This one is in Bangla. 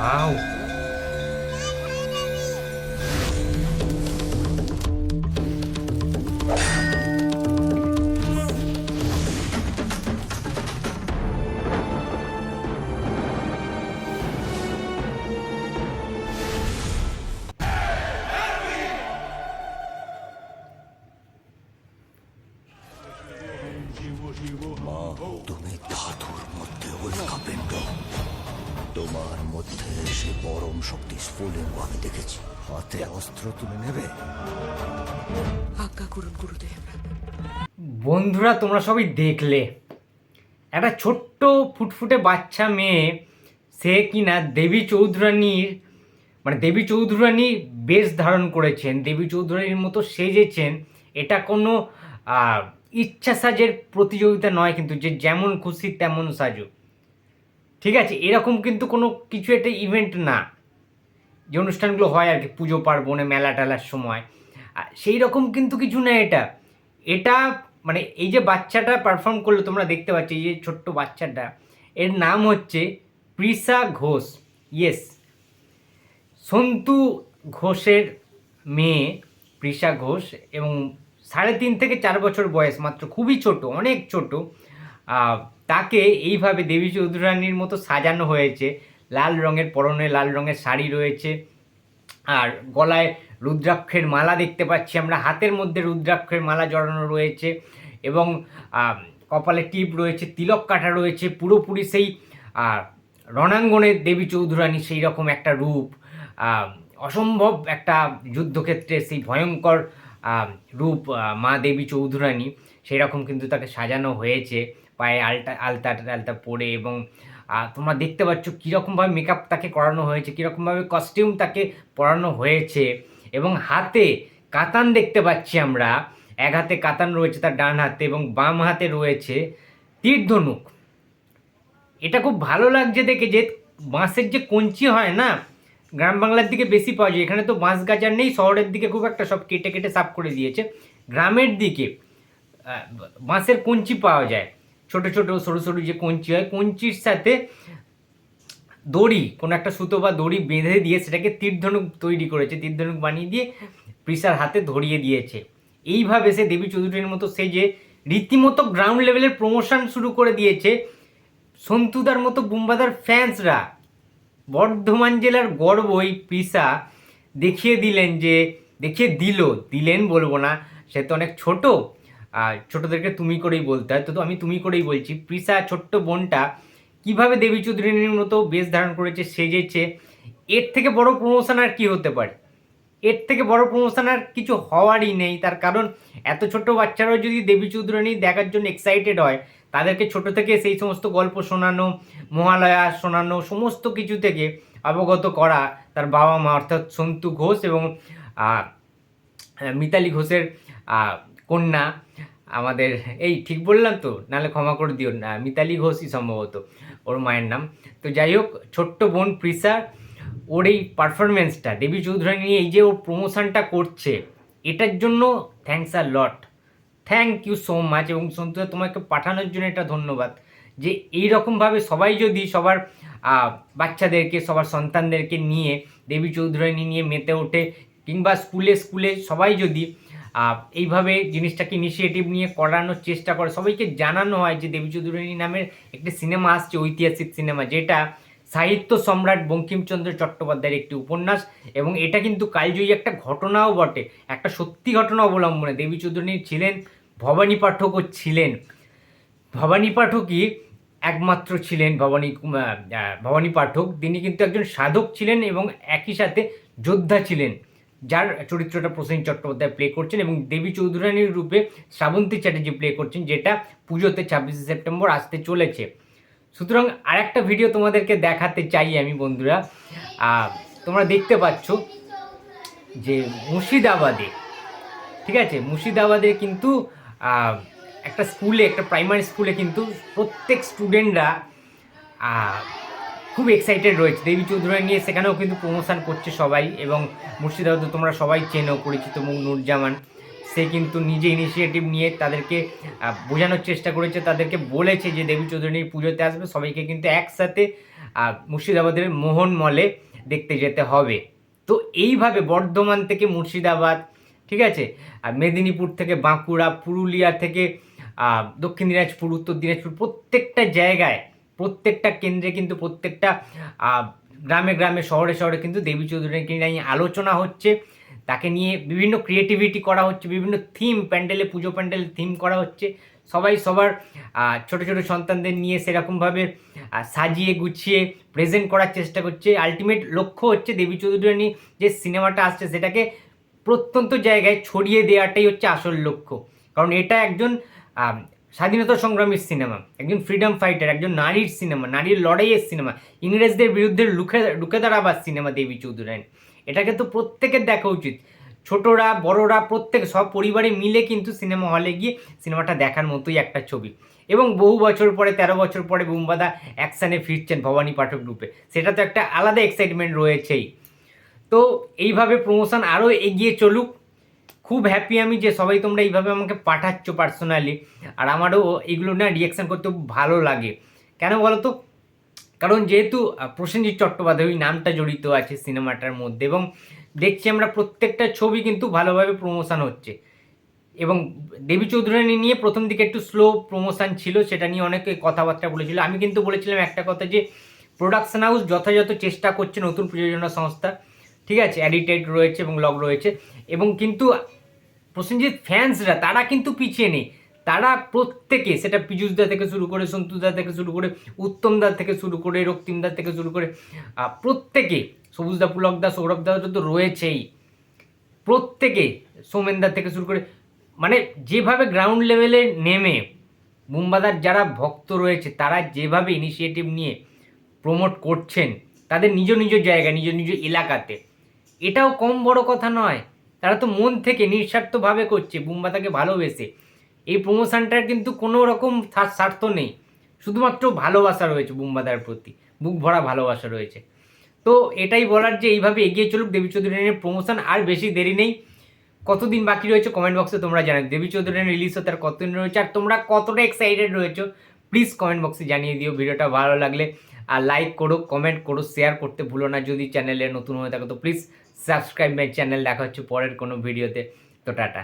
ওয়াও মা তুমি ধাতুর মধ্যে উল্কাপিণ্ড তোমার মধ্যে সে পরম শক্তি স্ফুলিঙ্গ আমি দেখেছি। হাতে অস্ত্র তুলে নেবে? আজ্ঞা করুন গুরুদেব। বন্ধুরা তোমরা সবাই দেখলে। একটা ছোট্ট ফুটফুটে বাচ্চা মেয়ে সে কিনা দেবী চৌধুরানীর মানে দেবী চৌধুরানী বেশ ধারণ করেছেন। দেবী চৌধুরানীর মতো সেজেছেন। এটা কোনো ইচ্ছা সাজের প্রতিযোগিতা নয় কিন্তু যে যেমন খুশি তেমন সাজো ঠিক আছে, এরকম কিন্তু কোনো কিছু একটা ইভেন্ট না। যে অনুষ্ঠানগুলো হয় আর কি, পুজো পার্বণে, মেলা টেলার সময়। সেই রকম কিন্তু কিছু না এটা। এটা মানে এই যে বাচ্চাটা পারফর্ম করল, তোমরা দেখতে পাচ্ছ, এই যে ছোট্ট বাচ্চাটা, এর নাম হচ্ছে প্রিসা ঘোষ। ইয়েস সন্তু ঘোষের মেয়ে প্রিসা ঘোষ এবং সাড়ে তিন থেকে চার বছর বয়স, মাত্র খুবই ছোট, অনেক ছোট। তাকে এইভাবে দেবী চৌধুরানীর মতো সাজানো হয়েছে। লাল রঙের পরনে লাল রঙের শাড়ি রয়েছে। আর গলায় রুদ্রাক্ষের মালা দেখতে পাচ্ছি আমরা। হাতের মধ্যে রুদ্রাক্ষের মালা জড়ানো রয়েছে এবং কপালে টিপ রয়েছে, তিলক কাটা রয়েছে। পুরোপুরি সেই রণাঙ্গনের দেবী চৌধুরানী সেই রকম একটা রূপ। অসম্ভব একটা যুদ্ধক্ষেত্রে সেই ভয়ঙ্কর রূপ মা দেবী চৌধুরানী সেই রকম কিন্তু তাকে সাজানো হয়েছে, পায়ে আলতা আলতা আলতা পরে এবং তোমরা দেখতে পাচ্ছ কীরকমভাবে মেকআপ তাকে করানো হয়েছে, কীরকমভাবে কস্টিউম তাকে পরানো হয়েছে এবং হাতে কাতান দেখতে পাচ্ছি আমরা। এক হাতে কাতান রয়েছে তার ডান হাতে এবং বাম হাতে রয়েছে তীর ধনুক। এটা খুব ভালো লাগছে দেখে যে বাঁশের যে কঞ্চি হয় না গ্রাম বাংলার দিকে বেশি পাওয়া যায়। এখানে তো বাঁশ গাছ আর নেই, শহরের দিকে খুব একটা সব কেটে কেটে সাফ করে দিয়েছে। গ্রামের দিকে বাঁশের কঞ্চি পাওয়া যায়। ছোট ছোট, সরু সরু যে কঞ্চি হয়, কঞ্চির সাথে দড়ি, কোনো একটা সুতো বা দড়ি বেঁধে দিয়ে সেটাকে তীরধনুক তৈরি করেছে। তীরধনুক বানিয়ে দিয়ে প্রিসার হাতে ধরিয়ে দিয়েছে। এইভাবে সে দেবী চৌধুরীর মতো সে যে রীতিমতো গ্রাউন্ড লেভেলের প্রমোশন শুরু করে দিয়েছে। সন্তুদার মতো বুম্বাদার ফ্যান্সরা বর্ধমান জেলার গর্ব এই পিসা দেখিয়ে দিলেন যে, দেখিয়ে দিল, দিলেন বলব না, সে তো অনেক ছোট, আর ছোটদেরকে তুমি করেই বলতে হয়, তো আমি তুমি করেই বলছি। প্রিসা ছোট্ট বোনটা কীভাবে দেবী চৌধুরীর মতো বেশ ধারণ করেছে, সেজেছে, এর থেকে বড় প্রমোশন আর কী হতে পারে? এর থেকে বড় প্রমোশন আর কিছু হওয়ারই নেই, তার কারণ এত ছোট বাচ্চারাও যদি দেবী চৌধুরানী দেখার জন্য এক্সাইটেড হয় তাদেরকে ছোট থেকে সেই সমস্ত গল্প শোনানো, মহালয়া শোনানো, সমস্ত কিছু থেকে অবগত করা তার বাবা মা অর্থাৎ সন্তু ঘোষ এবং মিতালি ঘোষের কন্যা আমাদের, এই ঠিক বললাম তো? নাহলে ক্ষমা করে দিও না, মিতালি ঘোষই সম্ভবত ওর মায়ের নাম। তো যাই হোক, ছোট্ট বোন প্রিসা ওর এই পারফরমেন্সটা দেবী চৌধুরানী এই যে ও প্রমোশনটা করছে, এটার জন্য thanks a lot thank you so much এবং সন্তুদা তোমাকে পাঠানোর জন্য এটা ধন্যবাদ। যে এই রকমভাবে সবাই যদি সবার বাচ্চাদেরকে, সবার সন্তানদেরকে নিয়ে, দেবী চৌধুরানী নিয়ে মেতে ওঠে, কিংবা স্কুলে স্কুলে সবাই যদি এইভাবে জিনিসটাকে ইনিশিয়েটিভ নিয়ে করানোর চেষ্টা করে, সবাইকে জানানো হয় যে দেবী চৌধুরানী নামের একটি সিনেমা আসছে, ঐতিহাসিক সিনেমা যেটা সাহিত্য সম্রাট বঙ্কিমচন্দ্র চট্টোপাধ্যায়ের একটি উপন্যাস এবং এটা কিন্তু কালজয়ী একটা ঘটনাও বটে। একটা সত্যি ঘটনা অবলম্বনে দেবী চৌধুরানী ছিলেন ভবানী পাঠকও ছিলেন। ভবানী পাঠকই একমাত্র ছিলেন ভবানী ভবানী পাঠক। তিনি কিন্তু একজন সাধক ছিলেন এবং একই সাথে যোদ্ধা ছিলেন, যার চরিত্রটা প্রসেন চট্টোপাধ্যায় প্লে করছেন এবং দেবী চৌধুরানীর রূপে শ্রাবন্তী চ্যাটার্জি প্লে করছেন, যেটা পুজোতে ছাব্বিশে সেপ্টেম্বর আসতে চলেছে। সুতরাং আরেকটা ভিডিও তোমাদেরকে দেখাতে চাই আমি, বন্ধুরা। তোমরা দেখতে পাচ্ছ যে মুর্শিদাবাদে, ঠিক আছে? মুর্শিদাবাদে কিন্তু একটা স্কুলে, একটা প্রাইমারি স্কুলে কিন্তু প্রত্যেক স্টুডেন্টরা খুব এক্সাইটেড রয়েছে। দেবী চৌধুরী নিয়ে সেখানেও কিন্তু প্রমোশন করছে সবাই এবং মুর্শিদাবাদে তোমরা সবাই চেনো, পরিচিত মুখ নুরজামান। সে কিন্তু নিজে ইনিশিয়েটিভ নিয়ে তাদেরকে বোঝানোর চেষ্টা করেছে, তাদেরকে বলেছে যে দেবী চৌধুরীর পুজোতে আসবে। সবাইকে কিন্তু একসাথে মুর্শিদাবাদের মোহন মলে দেখতে যেতে হবে। তো এইভাবে বর্ধমান থেকে মুর্শিদাবাদ ঠিক আছে? আর মেদিনীপুর থেকে বাঁকুড়া, পুরুলিয়া থেকে দক্ষিণ দিনাজপুর, উত্তর দিনাজপুর প্রত্যেকটা জায়গায়, প্রত্যেকটা কেন্দ্রে কিন্তু প্রত্যেকটা গ্রামে গ্রামে, শহরে শহরে কিন্তু দেবী চৌধুরীকে নিয়ে আলোচনা হচ্ছে। তাকে নিয়ে বিভিন্ন ক্রিয়েটিভিটি করা হচ্ছে, বিভিন্ন থিম প্যান্ডেলে, পুজো প্যান্ডেলে থিম করা হচ্ছে। সবাই সবার ছোট ছোট সন্তানদের নিয়ে সেরকমভাবে সাজিয়ে গুছিয়ে প্রেজেন্ট করার চেষ্টা করছে। আলটিমেট লক্ষ্য হচ্ছে দেবী চৌধুরানী যে সিনেমাটা আসছে, সেটাকে প্রত্যন্ত জায়গায় ছড়িয়ে দেওয়াটাই হচ্ছে আসল লক্ষ্য। কারণ এটা একজন স্বাধীনতা সংগ্রামীর সিনেমা, একজন ফ্রিডম ফাইটার একজন নারীর সিনেমা, নারীর লড়াইয়ের সিনেমা, ইংরেজদের বিরুদ্ধে লুকে রুখে দাঁড়াবার সিনেমা দেবী চৌধুরানী এটাকে তো প্রত্যেকের দেখা উচিত। ছোটরা, বড়রা, প্রত্যেক, সব পরিবারে মিলে কিন্তু সিনেমা হলে গিয়ে সিনেমাটা দেখার মতোই একটা ছবি। এবং বহু বছর পরে, তেরো বছর পরে, বুম্বাদা অ্যাকশানে ফিরছেন ভবানী পাঠক রূপে। সেটা তো একটা আলাদা এক্সাইটমেন্ট রয়েছেই। তো এইভাবে প্রমোশন আরও এগিয়ে চলুক। খুব হ্যাপি আমি যে সবাই তোমরা এইভাবে আমাকে পাঠাচ্ছ পার্সোনালি আর আমারও এগুলো না রিয়াকশান করতে ভালো লাগে। কেন বলো তো কারণ যেহেতু প্রসেনজিৎ চট্টোপাধ্যায় ওই নামটা জড়িত আছে সিনেমাটার মধ্যে এবং দেখছি আমরা প্রত্যেকটা ছবি কিন্তু ভালোভাবে প্রমোশন হচ্ছে। এবং দেবী চৌধুরানী নিয়ে প্রথম দিকে একটু স্লো প্রমোশন ছিল, সেটা নিয়ে অনেকে কথাবার্তা বলেছিল। আমি কিন্তু বলেছিলাম একটা কথা যে প্রোডাকশন হাউস যথাযথ চেষ্টা করছে নতুন প্রযোজনা সংস্থা। ঠিক আছে অ্যাডিটেড রয়েছে এবং লগ রয়েছে। এবং কিন্তু প্রসেনজিৎ ফ্যান্সরা তারা কিন্তু পিছিয়ে নেই। তারা প্রত্যেকে, সেটা পীযুষদা থেকে শুরু করে সন্তুদা থেকে শুরু করে উত্তমদা থেকে শুরু করে রক্তিমদা থেকে শুরু করে প্রত্যেকে সবুজদা পুলকদা সৌরভদা তো রয়েছেই। প্রত্যেকে সৌমেনদা থেকে শুরু করে মানে যেভাবে গ্রাউন্ড লেভেলে নেমে, মুম্বাদার যারা ভক্ত রয়েছে, তারা যেভাবে ইনিশিয়েটিভ নিয়ে প্রমোট করছেন, তাদের নিজ নিজ জায়গা নিজ নিজ এলাকাতে এটাও কম বড় কথা নয়। তারা তো মন থেকে নিঃস্বার্থভাবে করছে বুম্বাদাকে ভালোবেসে। এই প্রমোশনটার কিন্তু কোনো রকম স্বার্থ নেই। শুধুমাত্র ভালোবাসা রয়েছে বুম্বাদার প্রতি, বুক ভরা ভালোবাসা রয়েছে। তো এটাই বলার যে এইভাবে এগিয়ে চলুক দেবী চৌধুরীর প্রমোশন আর বেশি দেরি নেই। কতদিন বাকি রয়েছে কমেন্ট বক্সে তোমরা জানাও দেবী চৌধুরী রিলিজ হতে আর কতদিন রয়েছে, আর তোমরা কতটা এক্সাইটেড রয়েছো প্লিজ কমেন্ট বক্সে জানিয়ে দিও। ভিডিওটা ভালো লাগলে, আর লাইক করো কমেন্ট করো শেয়ার করতে ভুলো না। যদি চ্যানেলে নতুন হয়ে থাকো, তো প্লিজ সাবস্ক্রাইব মাই চ্যানেল দেখা হচ্ছে পরের কোনো ভিডিওতে। তো টাটা।